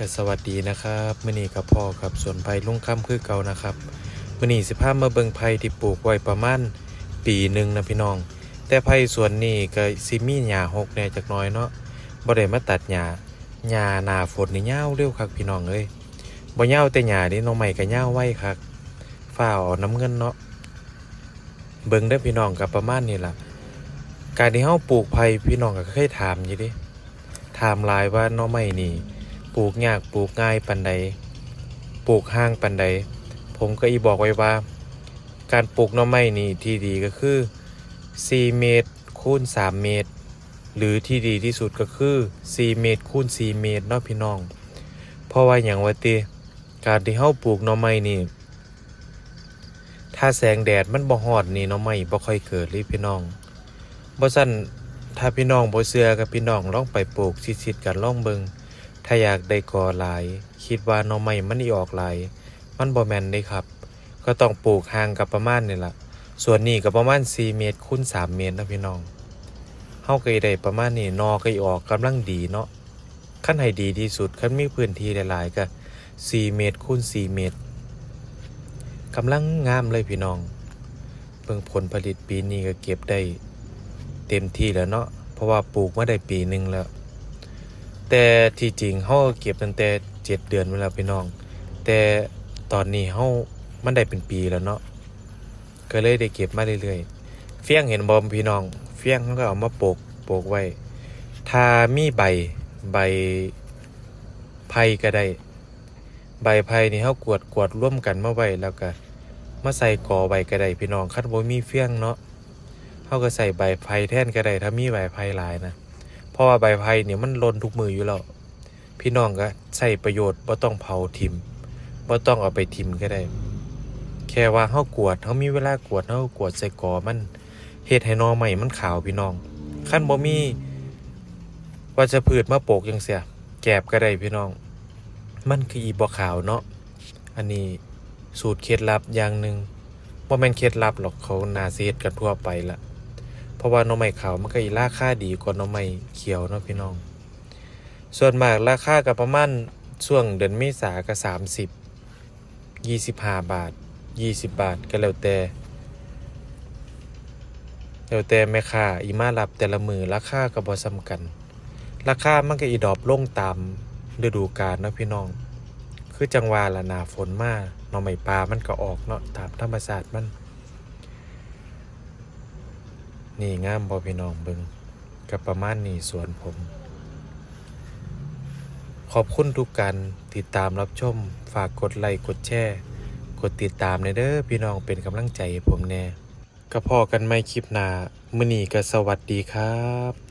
ก็สวัสดีนะครับมื่อนี้กับพ่อกับสวนไผ่ลุงค่ำคือเก่านะครับมื่อนี้สิพามาเบิ่งไผ่ที่ปลูกไว้ประมาณปีหนึ่งนะพี่น้อง แต่ไผ่สวนนี้ก็สิมีหญ้าหกแน่จักน้อยเนาะบ่ได้มาตัดหญ้าหญ้าหนาฝนนี่ยาวเร็วคักพี่น้องเอ้ยบ่ยาวแต่หญ้านี่น้องใหม่ก็ยาวไว้คักฟ้าเอาน้ำเงินเนาะเบิ่งเด้พี่น้องก็ประมาณนี้ล่ะ การที่เฮาปลูกไผ่พี่น้องก็เคยถามอยู่ดิถามหลายว่าน้องใหม่นี่ ปลูกยากปลูกง่ายปันใดปลูกห้างปันใด ผมก็อีบอกไว้ว่า การปลูกหน่อไม้นี่ที่ดีก็คือ 4 เมตรคูณ 3 เมตร หรือที่ดีที่สุดก็คือ 4 เมตรคูณ 4 เมตรเนาะพี่น้อง เพราะว่าอย่างว่าติการที่เฮาปลูกหน่อไม้นี่ ถ้าแสงแดดมันบ่ฮอดนี่หน่อไม้บ่ค่อยเกิดเลยพี่น้องบ่ซั่นถ้าพี่น้องบ่เชื่อกับพี่น้องลองไปปลูกชิดๆกันลองเบิง ถ้าอยากได้กอหลาย คิดว่าหน่อไม้มันอีออกหลาย มันบ่แม่นเด้ครับ ก็ต้องปลูกห่างกับประมาณนี่ล่ะ ส่วนนี้ก็ประมาณ 4 เมตรคูณ3เมตรนะพี่น้องเฮาก็ได้ประมาณนี้นอก็อออกกำลังดีเนาะคันให้ดีที่สุดคั้นมีพื้นที่หลายๆก็4เมตรคูณ4เมตรกำลังงามเลยพี่น้องเบิ่งผลผลิตปีนี้ก็เก็บได้ เต็มที่แล้วเนาะเพราะว่าปลูกมาได้ปีหนึงแล้ว แต่ที่จริงเฮาเก็บตั้งแต่เจ็ดเดือนมาแล้วพี่น้อง แต่ตอนนี้เฮามันได้เป็นปีแล้วเนาะก็เลยได้เก็บมาเรื่อยๆ เฟี้ยงเห็นบอมพี่น้อง เฟี้ยงเขาก็เอามาโปกโปกไว้ ถ้ามีใบใบไผ่ก็ได้ ใบไผ่นี่เฮากวดกวดร่วมกันมาไว้แล้วก็มาใส่กอใบก็ได้พี่น้องคันบ่มีเฟี้ยงเนาะเฮาก็ใส่ใบไผ่แทนก็ได้ถ้ามีใบไผ่หลายนะ เพราะว่าใบไผ่เนี่ยมันหลนทุกมืออยู่แล้ว พี่น้องก็ใช้ประโยชน์บ่ต้องเผาทิมบ่ต้องเอาไปทิมก็ได้ แค่ว่าเฮากวดเฮามีเวลากวดเฮากวดใส่กอมันเฮ็ดให้นอใหม่มันขาวพี่น้องคันบ่มีว่าจะพืชมาปลูกจังเสียแกบก็ได้พี่น้อง มันคืออีบ่ขาวเนาะอันนี้สูตรเคล็ดลับอย่างหนึ่งบ่แม่นเคล็ดลับหรอกเขานาเฮ็ดกันทั่วไปละ เพราะว่าหน่อไม้ขาวมันก็อีราคาดีกว่าหน่อไม้เขียวเนาะพี่น้อง ส่วนมากราคาก็ประมาณช่วงเดือนเมษาก็สามสิบยี่สิบห้าบาทยี่สิบบาทก็แล้วแต่แล้วแต่แม่ค้าอีมารับแต่ละมือราคาก็บ่ซ้ำกัน ราคามันก็อีดอปลงตามฤดูกาลเนาะพี่น้อง คือจังหวะละหนาฝนมาหน่อไม้ปลามันก็ออกเนาะตามธรรมชาติมัน นี่งามบอพี่น้องเบิงกับประมาณนี้สวนผม ขอบคุณทุกการติดตามรับชม ฝากกดไลค์กดแชร์กดติดตามในเด้อพี่น้องเป็นกำลังใจให้ผมแน่ก็พอกันไม่คลิปหน้ามื้อนี้ก็สวัสดีครับ